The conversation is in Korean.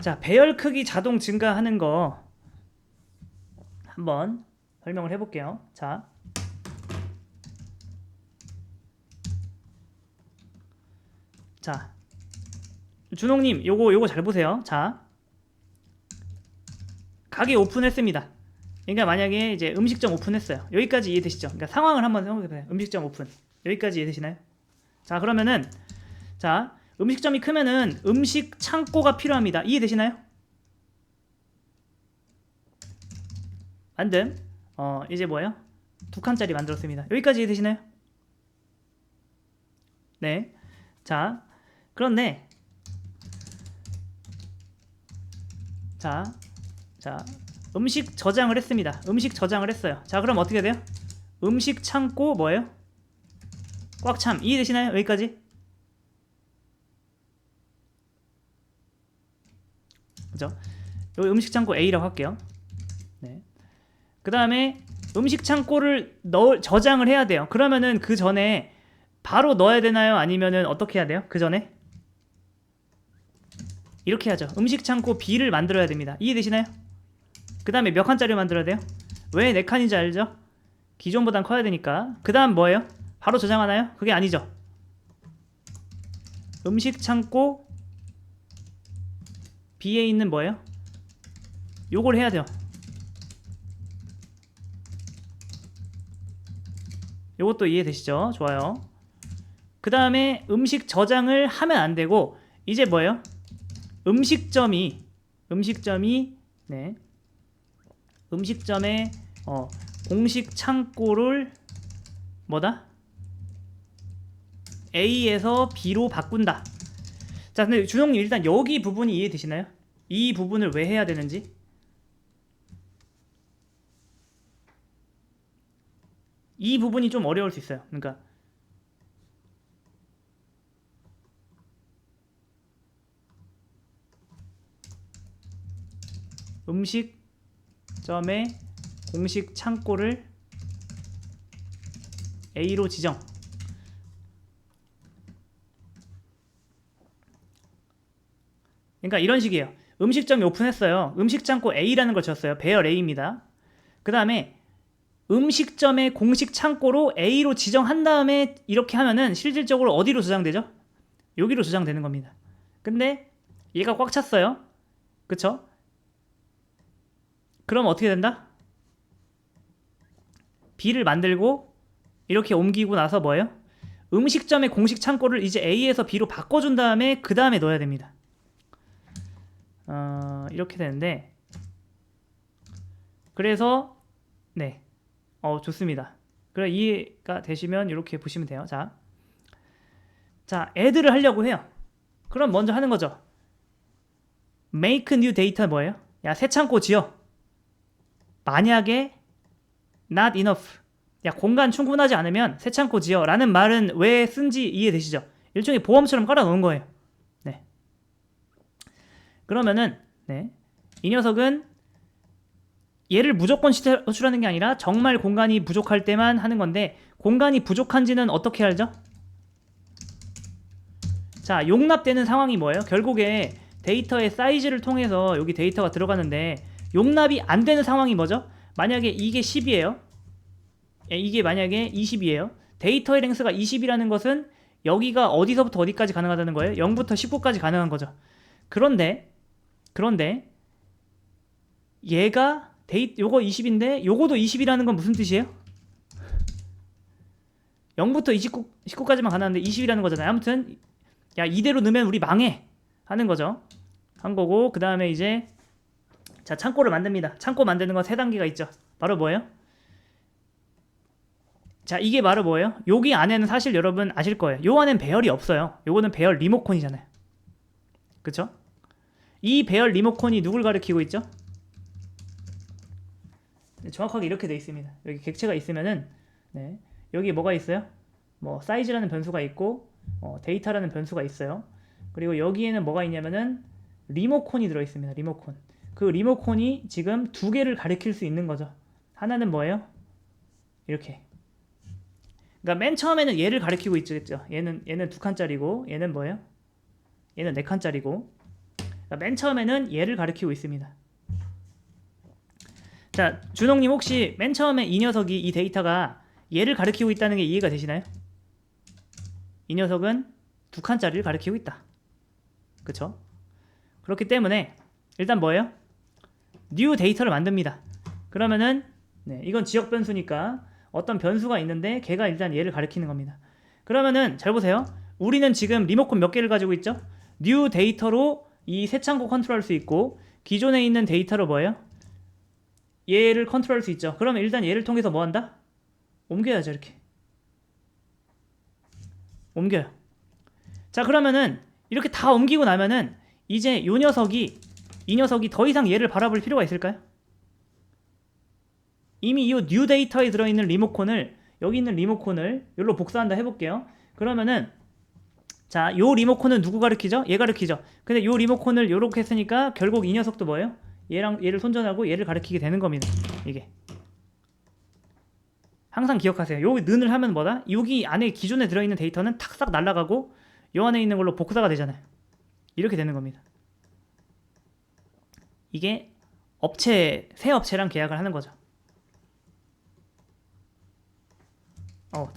자, 배열 크기 자동 증가하는 거 한번 설명을 해볼게요. 자, 자, 준홍님, 요거 요거 잘 보세요. 자, 가게 오픈했습니다. 그러니까 만약에 이제 음식점 오픈했어요. 여기까지 이해되시죠? 그러니까 상황을 한번 생각해보세요. 음식점 오픈 여기까지 이해되시나요? 자, 그러면은 자 음식점이 크면은 음식 창고가 필요합니다. 이해되시나요? 만듦. 어 이제 뭐예요? 두 칸짜리 만들었습니다. 여기까지 이해되시나요? 네. 자 그런데 자, 자 음식 저장을 했습니다. 음식 저장을 했어요. 자 그럼 어떻게 돼요? 음식 창고 뭐예요? 꽉 참. 이해되시나요? 여기까지? 그죠? 여기 음식 창고 A라고 할게요. 네. 그 다음에 음식 창고를 넣을 저장을 해야 돼요. 그러면은 그 전에 바로 넣어야 되나요? 아니면은 어떻게 해야 돼요? 그 전에 이렇게 하죠. 음식 창고 B를 만들어야 됩니다. 이해되시나요? 그 다음에 몇 칸짜리 만들어야 돼요? 왜 네 칸인지 알죠? 기존보단 커야 되니까. 그 다음 뭐예요? 바로 저장하나요? 그게 아니죠. 음식 창고 B에 있는 뭐예요? 요걸 해야 돼요. 요것도 이해되시죠? 좋아요. 그 다음에 음식 저장을 하면 안 되고 이제 뭐예요? 음식점이 음식점이 네 음식점의 어, 공식 창고를 뭐다? A에서 B로 바꾼다. 자, 근데 준영님 일단 여기 부분이 이해되시나요? 이 부분을 왜 해야 되는지? 이 부분이 좀 어려울 수 있어요. 그러니까 음식점의 공식 창고를 A로 지정. 그러니까 이런 식이에요. 음식점이 오픈했어요. 음식 창고 A라는 걸 줬어요. 배열 A입니다. 그 다음에 음식점의 공식 창고로 A로 지정한 다음에 이렇게 하면은 실질적으로 어디로 저장되죠? 여기로 저장되는 겁니다. 근데 얘가 꽉 찼어요. 그쵸? 그럼 어떻게 된다? B를 만들고 이렇게 옮기고 나서 뭐예요? 음식점의 공식 창고를 이제 A에서 B로 바꿔준 다음에 그 다음에 넣어야 됩니다. 어, 이렇게 되는데 그래서 네, 어 좋습니다. 그래 이해가 되시면 이렇게 보시면 돼요. 자, 자, 애들을 하려고 해요. 그럼 먼저 하는 거죠. make new data 뭐예요? 야, 새 창고 지어. 만약에 not enough. 야, 공간 충분하지 않으면 새 창고 지어. 라는 말은 왜 쓴지 이해되시죠? 일종의 보험처럼 깔아 놓은 거예요. 네. 그러면은, 네. 이 녀석은 얘를 무조건 호출하는 게 아니라 정말 공간이 부족할 때만 하는 건데, 공간이 부족한지는 어떻게 알죠? 자, 용납되는 상황이 뭐예요? 결국에 데이터의 사이즈를 통해서 여기 데이터가 들어가는데, 용납이 안 되는 상황이 뭐죠? 만약에 이게 10이에요. 이게 만약에 20이에요. 데이터의 랭스가 20이라는 것은 여기가 어디서부터 어디까지 가능하다는 거예요? 0부터 19까지 가능한 거죠. 그런데 그런데 얘가 데이 요거 20인데 요거도 20이라는 건 무슨 뜻이에요? 0부터 29, 19까지만 가능한데 20이라는 거잖아요. 아무튼 야 이대로 넣으면 우리 망해 하는 거죠. 한 거고 그 다음에 이제 자 창고를 만듭니다. 창고 만드는 건 세 단계가 있죠. 바로 뭐예요? 자 이게 바로 뭐예요? 여기 안에는 사실 여러분 아실 거예요. 요 안엔 배열이 없어요. 요거는 배열 리모컨이잖아요. 그쵸? 이 배열 리모컨이 누굴 가리키고 있죠? 네, 정확하게 이렇게 돼 있습니다. 여기 객체가 있으면은 네, 여기 뭐가 있어요? 뭐 사이즈라는 변수가 있고 어, 데이터라는 변수가 있어요. 그리고 여기에는 뭐가 있냐면은 리모컨이 들어 있습니다. 리모컨. 그 리모컨이 지금 두 개를 가리킬 수 있는 거죠. 하나는 뭐예요? 이렇게. 그러니까 맨 처음에는 얘를 가리키고 있겠죠. 얘는 얘는 두 칸짜리고 얘는 뭐예요? 얘는 네 칸짜리고. 그러니까 맨 처음에는 얘를 가리키고 있습니다. 자, 준홍님 혹시 맨 처음에 이 녀석이 이 데이터가 얘를 가리키고 있다는 게 이해가 되시나요? 이 녀석은 두 칸짜리를 가리키고 있다. 그쵸? 그렇기 때문에 일단 뭐예요? new 데이터를 만듭니다. 그러면은 네, 이건 지역 변수니까 어떤 변수가 있는데 걔가 일단 얘를 가리키는 겁니다. 그러면은 잘 보세요. 우리는 지금 리모컨 몇 개를 가지고 있죠? new 데이터로 이 새 창고 컨트롤할 수 있고 기존에 있는 데이터로 뭐예요? 얘를 컨트롤할 수 있죠. 그러면 일단 얘를 통해서 뭐 한다? 옮겨야죠 이렇게. 옮겨요. 자 그러면은 이렇게 다 옮기고 나면은 이제 요 녀석이 이 녀석이 더 이상 얘를 바라볼 필요가 있을까요? 이미 이 뉴 데이터에 들어있는 리모컨을 여기 있는 리모컨을 여기로 복사한다 해볼게요. 그러면은 자, 요 리모컨은 누구 가르키죠? 얘 가르키죠. 근데 요 리모컨을 요렇게 했으니까 결국 이 녀석도 뭐예요? 얘랑 얘를 손전하고 얘를 가르키게 되는 겁니다. 이게. 항상 기억하세요. 요 는을 하면 뭐다? 여기 안에 기존에 들어있는 데이터는 탁싹 날아가고 요 안에 있는 걸로 복사가 되잖아요. 이렇게 되는 겁니다. 이게 업체 새 업체랑 계약을 하는 거죠. 어,